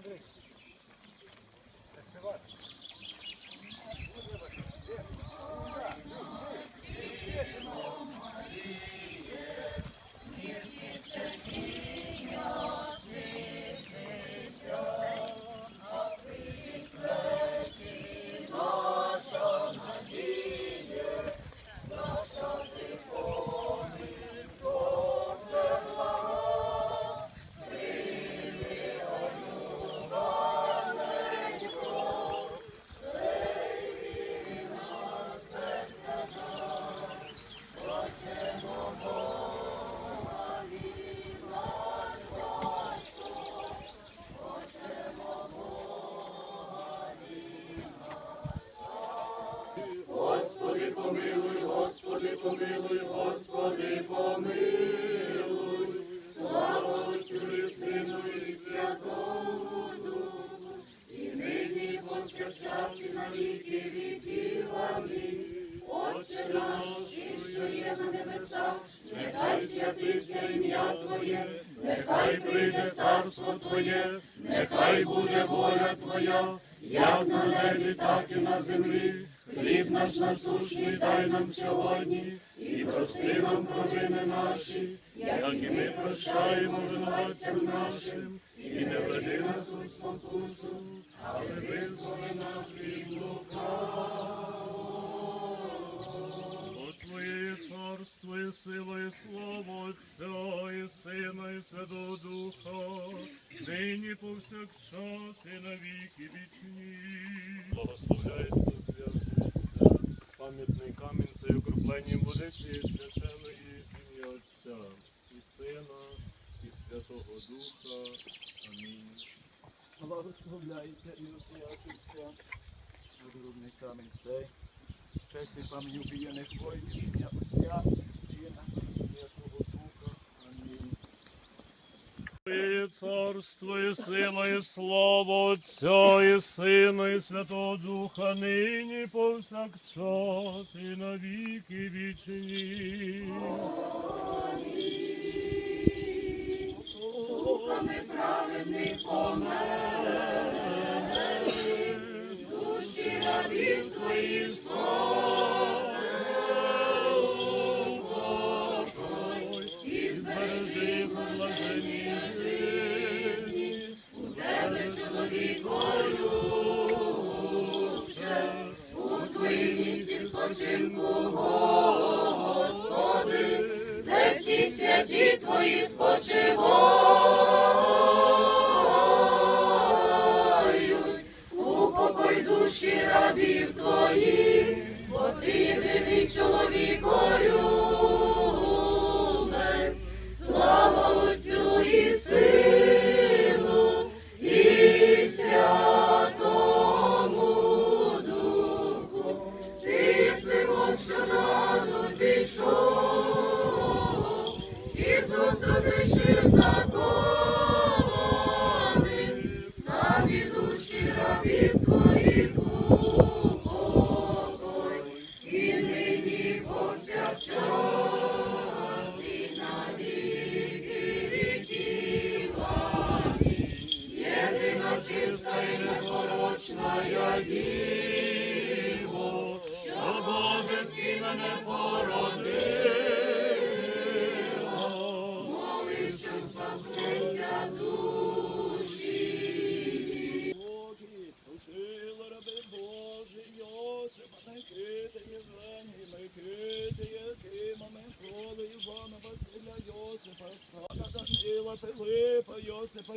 Andrés. І повсякчас і на віки віків. Амінь. Отче наш, ти, що є на небесах, нехай святиться ім'я Твоє, нехай прийде царство Твоє, нехай буде воля Твоя, як на небі, так і на землі. Хліб наш насущний дай нам сьогодні, і прости нам провини наші, як і ми прощаємо винуватцям нашим, і не веди нас у спокусу, але визволи нас від лукавого. От Твоє царство і сила, і слава Отця, і Сина, і Святого Духа, нині повсякчас і на вічні. Благословляється, святиться, пам'ятний камінь, це окропленням води цієї свяченої ім'я Отця, і Сина, і Святого Духа. Амінь. Благословляється і надгробний камінь цей. Честь і пам'ять убієних воїнів, ім'я Отця, і Сина, і Святого Духа. Амінь. Царство і сила, і слава Отця, і Сина, і Святого Духа, нині повсякчас, і на віки вічні. Духами праведних помер, душі рабів твоїх спокой, і збережи у тебе чоловікою, у твоїй місці спочинку, Господи, де всі святі твої спочивають, рабів твоїх, бо ти єдиний чоловіколюбець, слава Отцю і Сину, і Святому Духу, ти симон, що наду зійшов, Ісус розрішив закони, самі душі рабів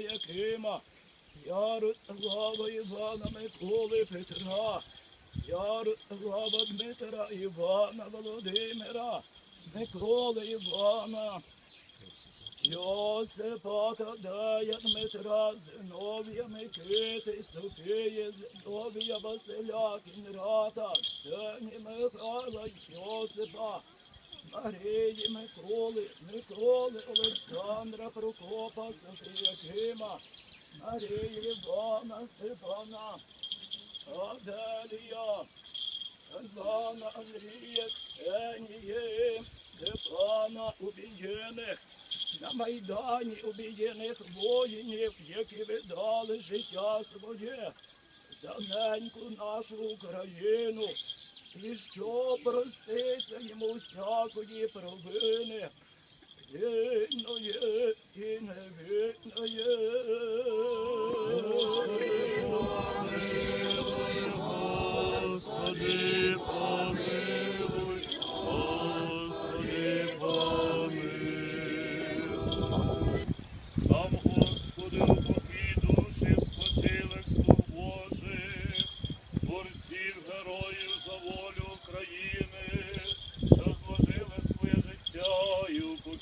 Якима, Ярослава, Івана, Миколи, Петра, Ярослава, Дмитра, Івана, Володимира, Миколи, Івана, Йосипа, Тадея, Дмитра, Зиновія, Микити, Софії, Зиновія, Василя, Кінрата, Ксені, Михайла, Йосипа, Марії, Миколи, Миколи, Олександра, Прокопа, Софія, Кима, Марії, Івана, Степана, Аделія, Івана, Андрія, Ксенії, Степана, Убієних, на майдані обієних воїнів, які віддали життя своє за неньку нашу Україну, і що проститься йому всякої провини, вільної і невільної.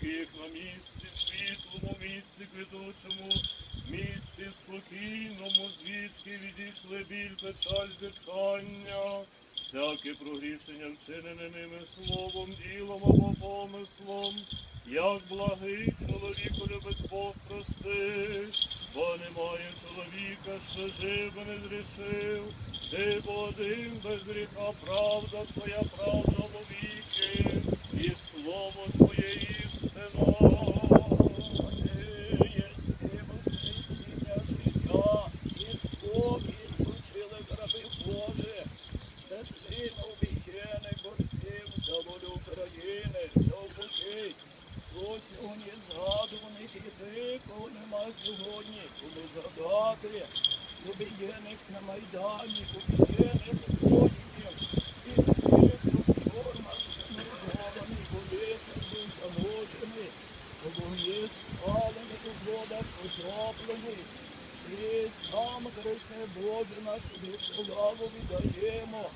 І на місці світлому, місці квітучому, місці спокійному, звідки відійшли біль, печаль, зітхання, всяке прогрішення вчинене ними словом, ділом або помислом, як благий чоловіку любить Бог прости, бо немає чоловіка, що жив не зрішив, ти бо один без гріха, правда твоя, правда вовіки, і слово твоє сьогодні коли згадати, обієних на Майдані, обієних І сам Христе Боже наш тобі славу віддаємо,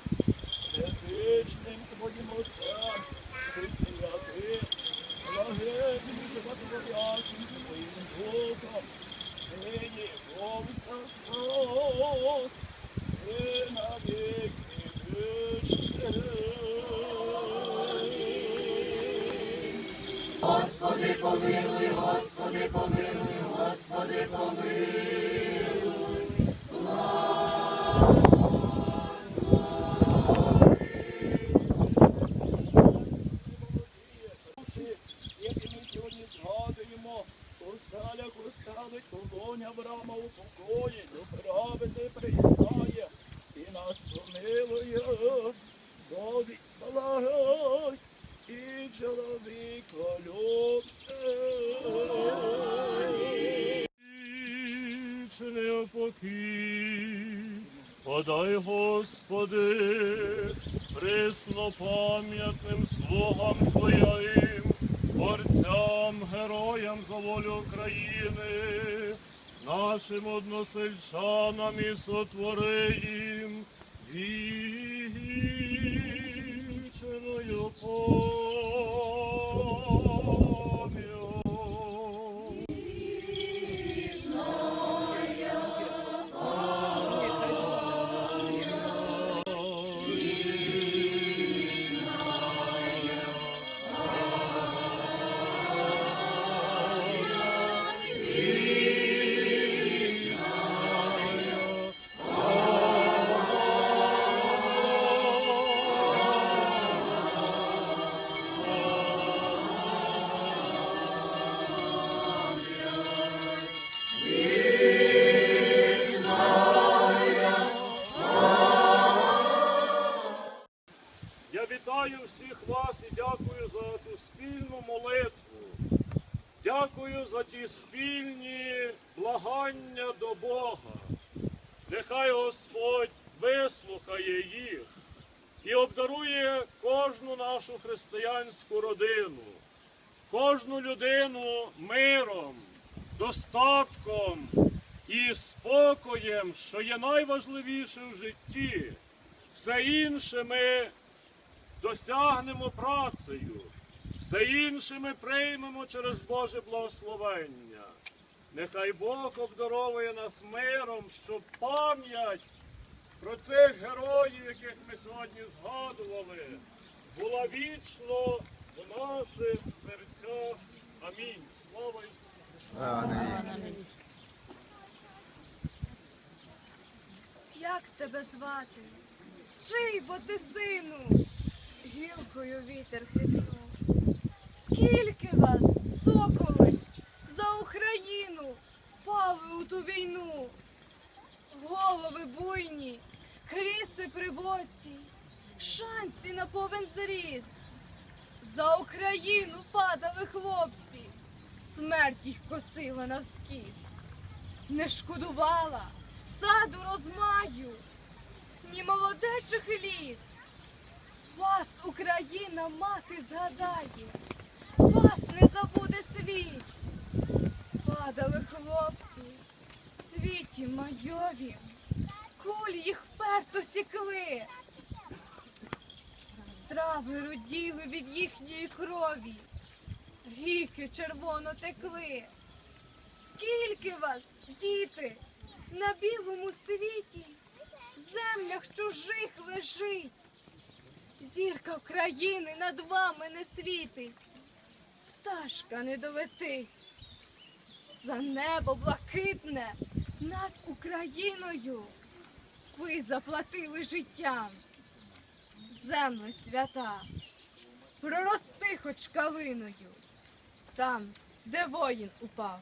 святичним Твоїм Отцем, Християти, благим і животворящим Твоїм Богом. нині повсякчас, і на усталить полонь Авраама у покої, до правди приєднає, і нас помилує, Бог благой, і чоловіка любить. Упокій, подай, Господи, преснопам'ятним слугам Твоїм, борцям, героям за волю України, нашим односельчанам і сотвори їм вічною пам'ять. Спільну молитву. Дякую за ті спільні благання до Бога. Нехай Господь вислухає їх і обдарує кожну нашу християнську родину, кожну людину миром, достатком і спокоєм, що є найважливіше в житті. Все інше ми досягнемо працею, все інше ми приймемо через Боже благословення. Нехай Бог обдаровує нас миром, щоб пам'ять про цих героїв, яких ми сьогодні згадували, була вічно в наших серцях. Амінь. Слава Ісусу! Як тебе звати? Чий, бо ти сину? Гілкою вітер хитнув. Скільки вас, соколи, за Україну пали у ту війну, голови буйні, кріси при боці, шанці на повен зріст. За Україну падали хлопці, смерть їх косила навскіз, не шкодувала саду розмаю, ні молодечих літ. Вас Україна мати згадає не забуде світ. Падали хлопці, цвіті майові, кулі їх вперто сікли. Трави роділи від їхньої крові, ріки червоно текли. Скільки вас, діти, на білому світі, в землях чужих лежить. Зірка України над вами не світить, пташка не долетить. За небо блакитне над Україною ви заплатили життям. Земле свята, прорости хоч калиною, там, де воїн упав.